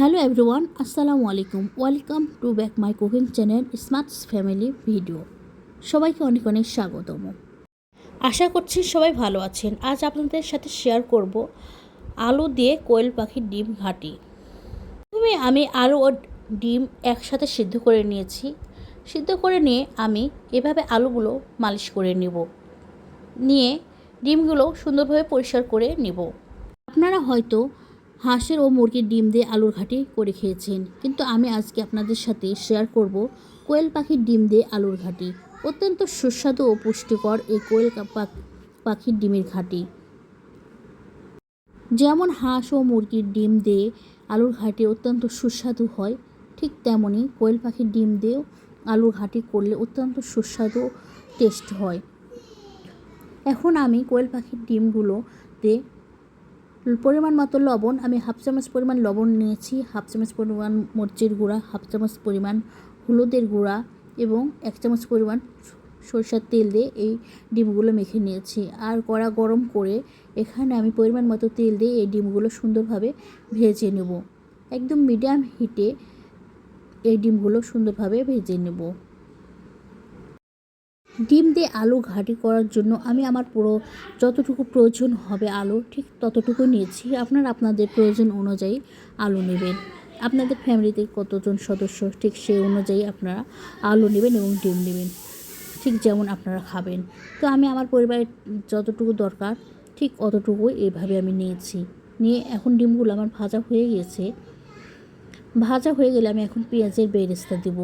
Hello everyone আসসালামু আলাইকুম welcome to back my cooking channel smart's family video সবাইকে অনেক অনেক স্বাগতম। আশা করছি সবাই ভালো আছেন। আজ আপনাদের সাথে শেয়ার করব আলু দিয়ে কোয়েল পাখির ডিম ঘাটি। প্রথমে আমি আলু ও ডিম একসাথে সিদ্ধ করে নিয়েছি। সিদ্ধ করে নিয়ে আমি এভাবে আলুগুলো মালিশ করে নেব। নিয়ে ডিমগুলো সুন্দরভাবে পরিষ্কার করে নেব। আপনারা হয়তো হাঁসের ও মুরগির ডিম দিয়ে আলুর ঘাটি করে খেয়েছেন। কিন্তু আমি আজকে আপনাদের সাথে শেয়ার করব কোয়েল পাখির ডিম দিয়ে আলুর ঘাটি। অত্যন্ত সুস্বাদু ও পুষ্টিকর এই কোয়েল পাখ- পাখির ডিমের ঘাটি। যেমন হাঁস ও মুরগির ডিম দিয়ে আলুর ঘাটি অত্যন্ত সুস্বাদু হয়, ঠিক তেমনই কোয়েল পাখির ডিম দিয়েও আলুর ঘাটি করলে অত্যন্ত সুস্বাদু টেস্ট হয়। এখন আমি কোয়েল পাখির ডিমগুলোতে পরিমাণ মতো লবণ, আমি হাফ চামচ পরিমাণ লবণ নিয়েছি, হাফ চামচ পরিমাণ মরিচের গুঁড়া, হাফ চামচ পরিমাণ হলুদের গুঁড়া এবং এক চামচ পরিমাণ সরষের তেল দিয়ে এই ডিমগুলো মেখে নিয়েছি। আর কড়া গরম করে এখানে আমি পরিমাণ মতো তেল দিয়ে এই ডিমগুলো সুন্দরভাবে ভেজে নেব। একদম মিডিয়াম হিটে এই ডিমগুলো সুন্দরভাবে ভেজে নেব। ডিম দিয়ে আলু ঘাটি করার জন্য আমি আমার পুরো যতটুকু প্রয়োজন হবে আলু, ঠিক ততটুকু নিয়েছি। আপনারা আপনাদের প্রয়োজন অনুযায়ী আলু নেবেন। আপনাদের ফ্যামিলিতে কতজন সদস্য, ঠিক সেই অনুযায়ী আপনারা আলু নেবেন এবং ডিম নেবেন, ঠিক যেমন আপনারা খাবেন। তো আমি আমার পরিবারের যতটুকু দরকার, ঠিক অতটুকুই এইভাবে আমি নিয়েছি। নিয়ে এখন ডিমগুলো আমার ভাজা হয়ে গেছে ভাজা হয়ে গেলে আমি এখন পেঁয়াজের বেরেস্তা দেব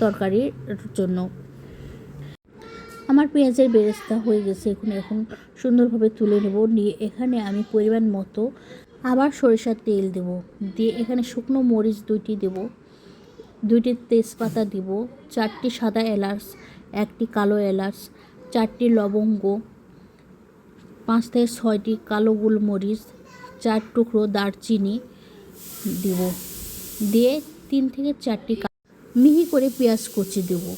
তরকারির জন্য। আমার পেঁয়াজের বেরেস্তা হয়ে গেছে, এখন এখন সুন্দরভাবে তুলে নেব। নিয়ে এখানে আমি পরিমাণ মতো আবার সরিষার তেল দেব। দিয়ে এখানে শুকনো মরিচ দুইটি দেব, দুইটি তেজপাতা দিব, চারটি সাদা এলাচ, একটি কালো এলাচ, চারটি লবঙ্গ, পাঁচ থেকে ছয়টি কালো গোলমরিচ, চার টুকরো দারচিনি দিব। দিয়ে তিন থেকে চারটি মিহি করে পেঁয়াজ কুচি দেবো।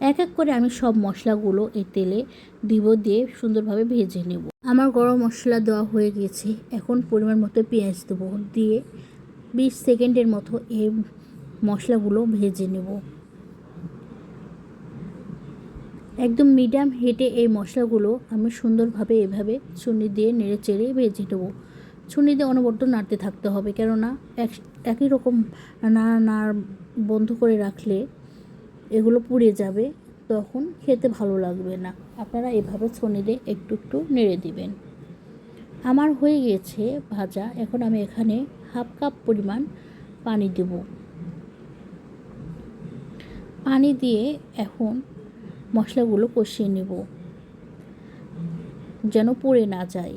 এক এক করে আমি সব মশলাগুলো এই তেলে দিব দিয়ে সুন্দরভাবে ভেজে নেব। আমার গরম মশলা দেওয়া হয়ে গেছে। এখন পরিমাণ মতো পেঁয়াজ দেবো দিয়ে বিশ সেকেন্ডের মতো এই মশলাগুলো ভেজে নেব। একদম মিডিয়াম হিটে এই মশলাগুলো আমি সুন্দরভাবে এভাবে চুনি দিয়ে নেড়ে চেড়ে ভেজে নেব। চুনি দিয়ে অনবদ্য নাড়তে থাকতে হবে কেননা এক, একই রকম না না বন্ধ করে রাখলে এগুলো পুড়ে যাবে, তখন খেতে ভালো লাগবে না। আপনারা এভাবে ছনি দিয়ে একটু একটু নেড়ে দিবেন। আমার হয়ে গেছে ভাজা, এখন আমি এখানে হাফ কাপ পরিমাণ পানি দেব। পানি দিয়ে এখন মশলাগুলো কষিয়ে নেব, যেন পুড়ে না যায়।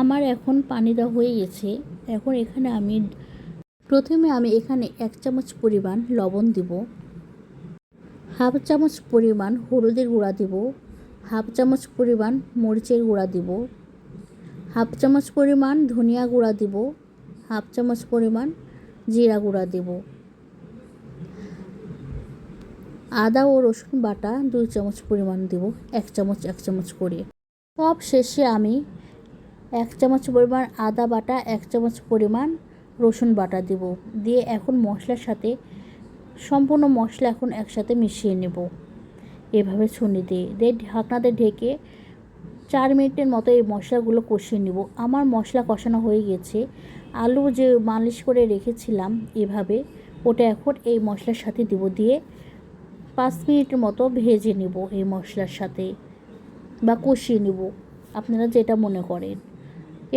আমার এখন পানি দেওয়া হয়ে গেছে, এখন এখানে আমি প্রথমে আমি এখানে এক চামচ পরিমাণ লবণ দিব। হাফ চামচ পরিমাণ হলুদের গুঁড়া দিব, হাফ চামচ পরিমাণ মরিচের গুঁড়া দিব, হাফ চামচ পরিমাণ ধনিয়া গুঁড়া দিব, হাফ চামচ পরিমাণ জিরা গুঁড়া দিব। আদা ও রসুন বাটা দুই চামচ পরিমাণ দিব, এক চামচ এক চামচ করে। সব শেষে আমি এক চামচ পরিমাণ আদা বাটা, এক চামচ পরিমাণ রসুন বাটা দিব। দিয়ে এখন মশলার সাথে সম্পূর্ণ মশলা এখন একসাথে মিশিয়ে নেব। এভাবে ছুনি দিয়ে দিয়ে ঢাকনাতে ঢেকে চার মিনিটের মতো এই মশলাগুলো কষিয়ে নেব। আমার মশলা কষানো হয়ে গেছে। আলু যে মালিশ করে রেখেছিলাম, এভাবে ওটা এখন এই মশলার সাথে দিব দিয়ে পাঁচ মিনিটের মতো ভেজে নেব এই মশলার সাথে বা কষিয়ে নেব। আপনারা যেটা মনে করেন।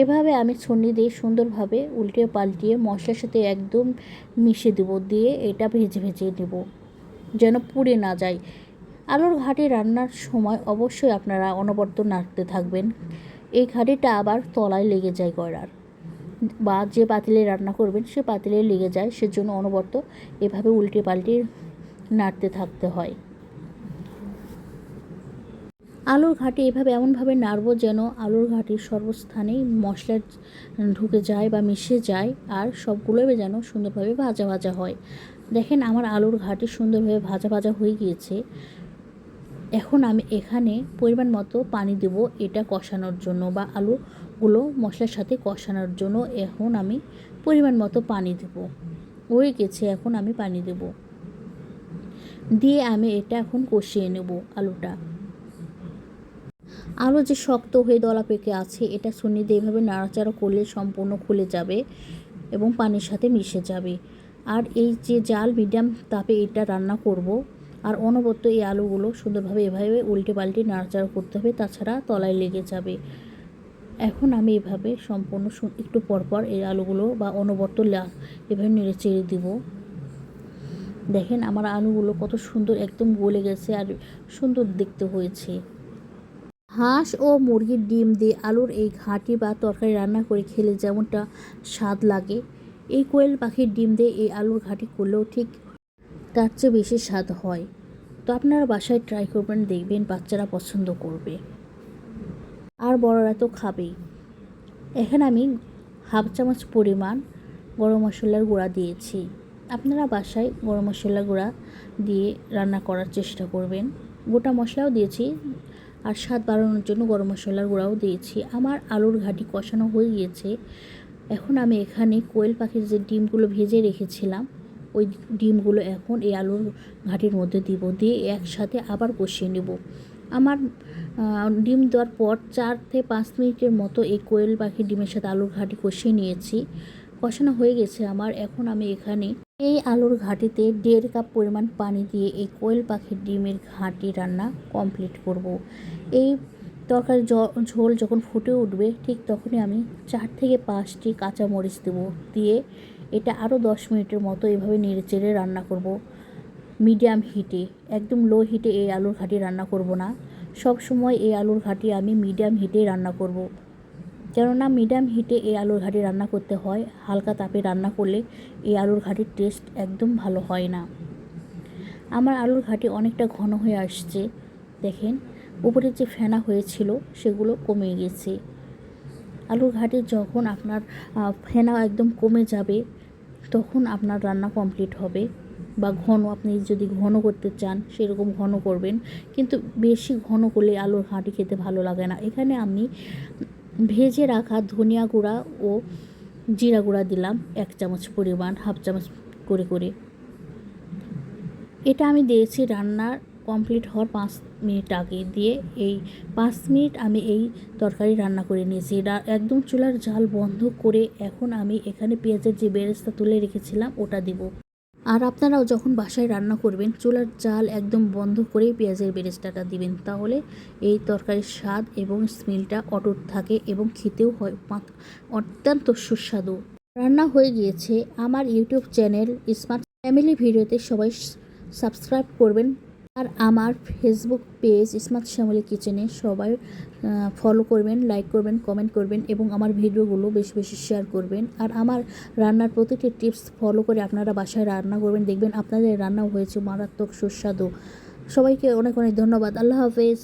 এভাবে আমি ছন্নি দিয়ে সুন্দরভাবে উল্টে পাল্টিয়ে মশলার সাথে একদম মিশে দেবো, দিয়ে এটা ভেজে ভেজে নেব যেন পুড়ে না যায়। আলুর ঘাটি রান্নার সময় অবশ্যই আপনারা অনবদ্য নাড়তে থাকবেন। এই ঘাটিটা আবার তলায় লেগে যায় গড়ার। বা যে পাতিলে রান্না করবেন, সে পাতিলে লেগে যায়, সেজন্য অনবদ্য এভাবে উল্টে পাল্টে নাড়তে থাকতে হয়। আলুর ঘাটি এভাবে এমনভাবে নাড়বো যেন আলুর ঘাটির সর্বস্থানেই মশলা ঢুকে যায় বা মিশে যায় আর সবগুলোই যেন সুন্দরভাবে ভাজা ভাজা হয়। দেখেন আমার আলুর ঘাটি সুন্দরভাবে ভাজা ভাজা হয়ে গিয়েছে। এখন আমি এখানে পরিমাণ মতো পানি দেব এটা কষানোর জন্য বা আলুগুলো মশলার সাথে কষানোর জন্য এখন আমি পরিমাণ মতো পানি দেব। হয়ে গেছে, এখন আমি পানি দেব। দিয়ে আমি এটা এখন কষিয়ে নেব আলুটা। আলু যে শক্ত হয়ে দলা পেকে আছে, এটা দিয়ে এভাবে নাড়াচাড়া করলে সম্পূর্ণ খুলে যাবে এবং পানির সাথে মিশে যাবে। আর এই যে জাল মিডিয়াম তাপে এটা রান্না করব, আর অনবরত এই আলুগুলো সুন্দরভাবে এভাবে উল্টে পাল্টে নাড়াচাড়া করতে হবে, তাছাড়া তলায় লেগে যাবে। এখন আমি এভাবে সম্পূর্ণ একটু পরপর এই আলুগুলো বা অনবরত এভাবে নেড়ে চেড়ে দিব। দেখেন আমার আলুগুলো কত সুন্দর একদম গলে গেছে আর সুন্দর দেখতে হয়েছে। হাঁস ও মুরগির ডিম দিয়ে আলুর এই ঘাঁটি বা তরকারি রান্না করে খেলে যেমনটা স্বাদ লাগে। এই কোয়েল পাখির ডিম দিয়ে এই আলুর ঘাঁটি করলেও ঠিক তার চেয়ে বেশি স্বাদ হয়। তো আপনারা বাসায় ট্রাই করবেন, দেখবেন বাচ্চারা পছন্দ করবে। আর বড়রা তো খাবেই। এখানে আমি হাফ চামচ পরিমাণ গরম মশলার গুঁড়া দিয়েছি। আপনারা বাসায় গরম মশলা গুঁড়া দিয়ে রান্না করার চেষ্টা করবেন। গোটা মশলাও দিয়েছি। আর স্বাদ বাড়ানোর জন্য গরম মশলার গুঁড়াও দিয়েছি। আমার আলুর ঘাটি কষানো হয়ে গিয়েছে। এখন আমি এখানে কোয়েল পাখির যে ডিমগুলো ভেজে রেখেছিলাম, ওই ডিমগুলো এখন এই আলুর ঘাটির মধ্যে দিব, দিয়ে একসাথে আবার কষিয়ে নেব। আমার ডিম দেওয়ার পর চার থেকে পাঁচ মিনিটের মতো এই কোয়েল পাখির ডিমের সাথে আলুর ঘাটি কষিয়ে নিয়েছি। কষানো হয়ে গেছে আমার। এখন আমি এখানে এই আলুর ঘাটিতে দেড় কাপ পরিমাণ পানি দিয়ে এই কোয়েল পাখির ডিমের ঘাটি রান্না কমপ্লিট করব। এই তরকারি ঝোল যখন ফুটে উঠবে, ঠিক তখনই আমি চার থেকে পাঁচটি কাঁচা মরিচ দেবো দিয়ে এটা আরও দশ মিনিটের মতো এভাবে নেড়ে চেড়ে রান্না করব। মিডিয়াম হিটে, একদম লো হিটে এই আলুর ঘাটি রান্না করব না সব সময় এই আলুর ঘাটি আমি মিডিয়াম হিটেই রান্না করব। কেননা মিডিয়াম হিটে এই আলুর ঘাটি রান্না করতে হয়, হালকা তাপে রান্না করলে এই আলুর ঘাটির টেস্ট একদম ভালো হয় না। আমার আলুর ঘাটি অনেকটা ঘন হয়ে আসছে, দেখেন উপরে যে ফেনা হয়েছিল সেগুলো কমে গেছে। আলুর ঘাটি যখন আপনার ফেনা একদম কমে যাবে, তখন আপনার রান্না কমপ্লিট হবে বা ঘন, আপনি যদি ঘন করতে চান সেরকম ঘন করবেন, কিন্তু বেশি ঘন করলে আলুর ঘাঁটি খেতে ভালো লাগে না। এখানে আমি ভেজে রাখা ধনিয়া গুঁড়া ও জিরা গুঁড়া দিলাম, এক চামচ পরিমাণ, হাফ চামচ করে করে। এটা আমি দিয়েছি রান্নার কমপ্লিট হওয়ার পাঁচ মিনিট আগে দিয়ে। এই পাঁচ মিনিট আমি এই তরকারি রান্না করে নিয়েছি। একদম চুলার জাল বন্ধ করে এখন আমি এখানে পেঁয়াজের যে বেরেস্তা তুলে রেখেছিলাম, ওটা দিব। আর আপনারাও যখন বাসায় রান্না করবেন, চুলার জাল একদম বন্ধ করেই পেঁয়াজের বেরেস্তাটা দিবেন। তাহলে এই তরকারির স্বাদ এবং স্মেলটা অটুট থাকে এবং খেতেও হয় অত্যন্ত সুস্বাদু। রান্না হয়ে গিয়েছে আমার ইউটিউব চ্যানেল স্মার্ট ফ্যামিলি ভিডিওতে সবাই সাবস্ক্রাইব করবেন। আর আমার ফেসবুক পেজ স্মার্ট শ্যামলি কিচেনে সবাই ফলো করবেন লাইক করবেন কমেন্ট করবেন এবং আমার ভিডিওগুলো বেশি বেশি শেয়ার করবেন। আর আমার রান্নার প্রতিটি টিপস ফলো করে আপনারা বাসায় রান্না করবেন, দেখবেন আপনাদের রান্নাও হয়েছে মারাত্মক সুস্বাদু। সবাইকে অনেক অনেক ধন্যবাদ। আল্লাহ হাফেজ।